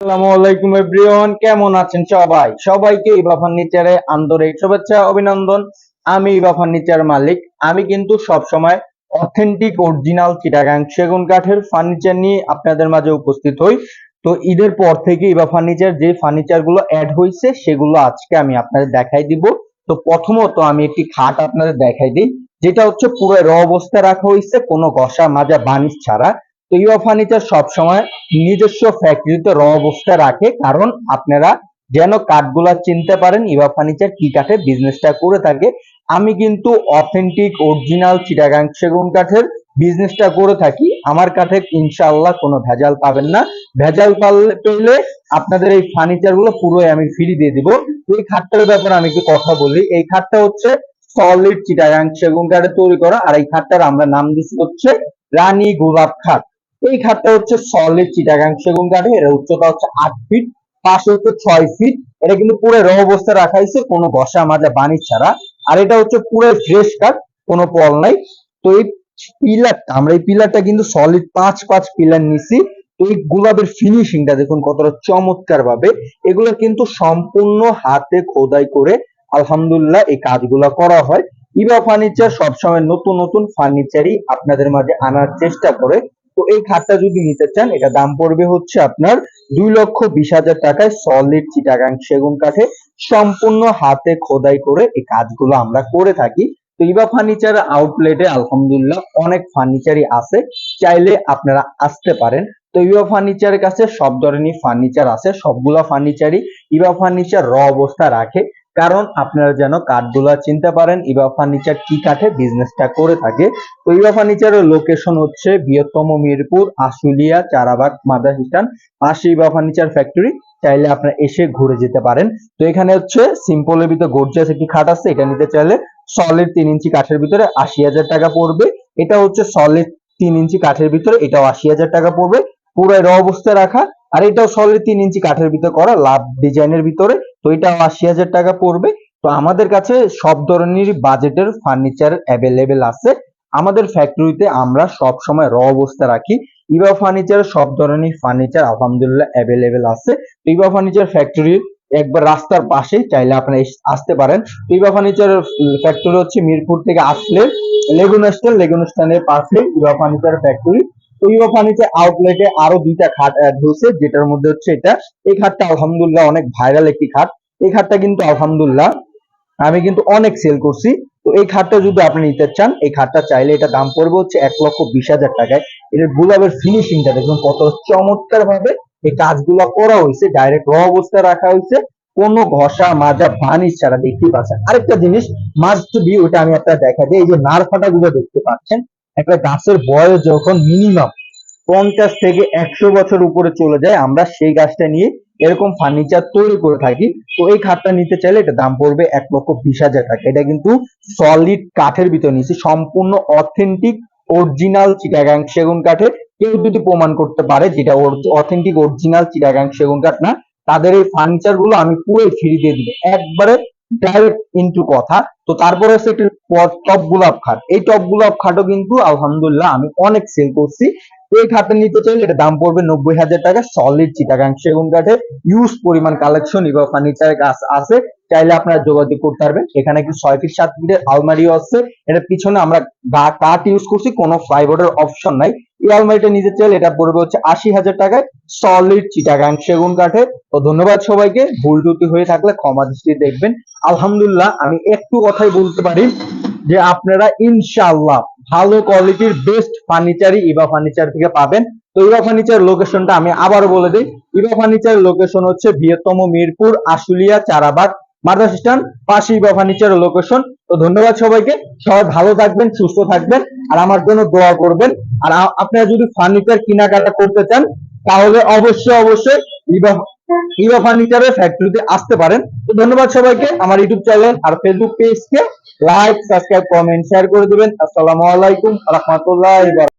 আলাইকুম এভরিওয়ান, কেমন আছেন সবাই? সবাইকে ইবা ফার্নিচারে আন্তরিক শুভেচ্ছা, অভিনন্দন। আমি ইবা ফার্নিচার মালিক। আমি কিন্তু সব সময় অথেন্টিক অরিজিনাল চিটাগাং সেগুন কাঠের ফার্নিচার নিয়ে আপনাদের মাঝে উপস্থিত হই। তো ঈদের পর থেকে ইবা ফার্নিচার যে ফার্নিচারগুলো অ্যাড হয়েছে সেগুলো আজকে আমি আপনাদের দেখাই দিব। তো প্রথমত আমি একটি খাট আপনাদের দেখাই দিই, যেটা হচ্ছে পুরো র অবস্থায় রাখা হয়েছে কোনো ঘষা মাজা বানিশ ছাড়া। তো ইউয়া ফার্নিচার সবসময় নিজস্ব ফ্যাক্টরিতে র অবস্থায় রাখে, কারণ আপনারা যেন কাঠগুলা চিনতে পারেন ইবা ফার্নিচার কি কাঠে বিজনেসটা করে থাকে। আমি কিন্তু অথেন্টিক অরিজিনাল চিটাগাং সেগুন কাঠের বিজনেসটা করে থাকি। আমার কাঠে ইনশাআল্লাহ কোনো ভেজাল পাবেন না। ভেজাল পালে পেলে আপনাদের এই ফার্নিচারগুলো পুরোই আমি ফ্রি দিয়ে দিব। এই খাটটার ব্যাপারে আমি একটু কথা বলি। এই খাটটা হচ্ছে সলিড চিটাগাং সেগুন কাঠে তৈরি করা। আর এই খাটটার আমরা নাম দিচ্ছি হচ্ছে রানী গোলাপ খাট। এই খাটটা হচ্ছে সলিড চিটাগাং সেগুন কাঠে এর উচ্চতা হচ্ছে আট ফিট পাশে হচ্ছে ছয় ফিট এটা কিন্তু পুরো র অবস্থায় রাখা হয়েছে, কোনো বসা মাজা বানি ছাড়া, আর এটা হচ্ছে পুরো ফ্রেশ কাঠ, কোনো পল নাই। তো এই পিলারটা, আমরা এই পিলারটা কিন্তু সলিড পাঁচ পাঁচ পিলার নিছি, তো এই গোলাপের ফিনিশিংটা দেখুন কতটা চমৎকার ভাবে এগুলো কিন্তু সম্পূর্ণ হাতে খোদাই করে, আলহামদুলিল্লাহ এই কাজগুলো করা হয়। ইবা ফার্নিচার সবসময় নতুন নতুন ফার্নিচারই আপনাদের মাঝে আনার চেষ্টা করে তো এই খাটটা যদি নিতে চান, এটা দাম পড়বে হচ্ছে আপনার দুই লক্ষ বিশ হাজার টাকায় সলিড চিটাগাং সেগুন কাঠে সম্পূর্ণ হাতে খোদাই করে এই কাজগুলো আমরা করে থাকি। তো ইবা ফার্নিচার আউটলেটে আলহামদুলিল্লাহ অনেক ফার্নিচারই আছে, চাইলে আপনারা আসতে পারেন। তো ইবা ফার্নিচারের কাছে সব ধরনের ফার্নিচার আছে, সবগুলা ফার্নিচারই ইবা ফার্নিচার র অবস্থা রাখে। কারণ আপনারা যেন কাঠগুলা চিনতে পারেন ইবা ফার্নিচার কি কাঠে বিজনেসটা করে থাকে। তো ইবা ফার্নিচারের লোকেশন হচ্ছে বৃহত্তম মিরপুর, আশুলিয়া, চারাবাগ মাদার পাশে ইবা ফার্নিচার ফ্যাক্টরি চাইলে আপনারা এসে ঘুরে যেতে পারেন। তো এখানে হচ্ছে সিম্পলের ভিতরে গর্জিয়াস একটি খাট আছে, এটা নিতে চাইলে সলিড তিন ইঞ্চি কাঠের ভিতরে আশি হাজার টাকা পড়বে। এটা হচ্ছে সলিড তিন ইঞ্চি কাঠের ভিতরে, এটাও আশি হাজার টাকা পড়বে। পুরো র অবস্থায় রাখা, আর এটাও সলিড তিন ইঞ্চি কাঠের ভিতরে করা লাভ ডিজাইনের ভিতরে। তো এটা আশি হাজার টাকা পড়বে। তো আমাদের কাছে সব ধরনের বাজেটের ফার্নিচার অ্যাভেলেবেল আছে। আমাদের ফ্যাক্টরিতে আমরা সব সময় র অবস্থা রাখি। ইবা ফার্নিচার সব ধরনের ফার্নিচার আলহামদুলিল্লাহ অ্যাভেলেবেল আছে। ইবা ফার্নিচার ফ্যাক্টরি একবার রাস্তার পাশেই চাইলে আপনারা আসতে পারেন। ইবা ফার্নিচার ফ্যাক্টরি হচ্ছে মিরপুর থেকে আসলে লেগুন স্ট্যান্ড পাশে ইবা ফার্নিচার ফ্যাক্টরি তো ইবা ফার্নিচার আউটলেটে আরও দুইটা খাট অ্যাড হয়েছে, যেটার মধ্যে হচ্ছে এটা। এই খাটটা আলহামদুলিল্লাহ অনেক ভাইরাল একটি খাট। এই খাটটা কিন্তু আলহামদুলিল্লাহ আমি কিন্তু অনেক সেল করছি। তো এই খাটটা যদি আপনি নিতে চান, এই খাটটা চাইলে এটা দাম পড়বে হচ্ছে এক লক্ষ বিশ হাজার টাকায়। এটার গোলাপের ফিনিশিংটা দেখুন কত চমৎকার ভাবে এই কাজগুলো করা হয়েছে ডাইরেক্ট র অবস্থায় রাখা হয়েছে। কোনো ঘষা, মাজা বানিশ ছাড়া দেখতেই পাচ্ছেন। আরেকটা জিনিস মাস্ট বি ওটা আমি একটা দেখা দিই, এই যে নার ফাটা গুলো দেখতে পাচ্ছেন একটা গাছের বয়স যখন মিনিমাম পঞ্চাশ থেকে একশো বছর উপরে চলে যায়, আমরা সেই গাছটা নিয়ে এরকম ফার্নিচার তৈরি করে থাকি। তো এই খাটটা নিতে চাইলে এটা দাম পড়বে এক লক্ষ বিশ হাজার টাকা। এটা কিন্তু সলিড কাঠের ভিতর নিয়েছি, সম্পূর্ণ অথেন্টিক অরিজিনাল চিটাগাং সেগুন কাঠের। কেউ যদি প্রমাণ করতে পারে যেটা অথেন্টিক অরিজিনাল চিটাগাং সেগুন কাঠ না, তাদের এই ফার্নিচারগুলো আমি পুরো ফ্রি দিয়ে দিব। একবারে ডাইরেক্ট ইনটু কথা। তো তারপরে হচ্ছে একটি টপ গোলাপ খাট। এই টপ গোলাপ খাটও কিন্তু আলহামদুলিল্লাহ আমি অনেক সেল করছি। এই খাটটা নিতে চাইলে এটা দাম পড়বে নব্বই হাজার টাকা সলিড চিটাগাং সেগুন কাঠের ইউজ পরিমাণ কালেকশন এবং ফার্নিচার আছে। চাইলে আপনারা যোগাযোগ করতে পারবেন। এখানে কি ছয় ফিট সাত ফিটের আলমারিও আছে। এটার পিছনে আমরা কাঠ ইউজ করছি, কোনো প্লাইবোর্ডের অপশন নাই। এই আলমারিটা নিতে চাইলে এটা পড়বে হচ্ছে আশি হাজার টাকায় সলিড চিটাগাং সেগুন কাঠের। তো ধন্যবাদ সবাইকে, ভুল ত্রুটি হয়ে থাকলে ক্ষমা দৃষ্টি দেখবেন। আলহামদুলিল্লাহ, আমি একটু কথাই বলতে পারি যে আপনারা ইনশাআল্লাহ ভালো কোয়ালিটির বেস্ট ফার্নিচারই ইবা ফার্নিচার থেকে পাবেন। তো ইবা ফার্নিচার লোকেশনটা আমি আবার বলে দিই। ইবা ফার্নিচার লোকেশন হচ্ছে বৃহত্তম মিরপুর, আশুলিয়া, চারাবাগ। মাদ্রাস স্ট্যান্ড পাশে ইবা ফার্নিচার লোকেশন তো ধন্যবাদ সবাইকে। সবাই ভালো থাকবেন, সুস্থ থাকবেন। আর আমার জন্য দোয়া করবেন। আর আপনারা যদি ফার্নিচার কেনাকাটা করতে চান, তাহলে অবশ্যই অবশ্যই ইবা ইবা ফার্নিচারের ফ্যাক্টরিতে আসতে পারেন। তো ধন্যবাদ সবাইকে। আমার ইউটিউব চ্যানেল আর ফেসবুক পেজকে লাইক সাবস্ক্রাইব কমেন্ট শেয়ার করে দিবেন। আসসালামু আলাইকুম। রহমতুল্লাহ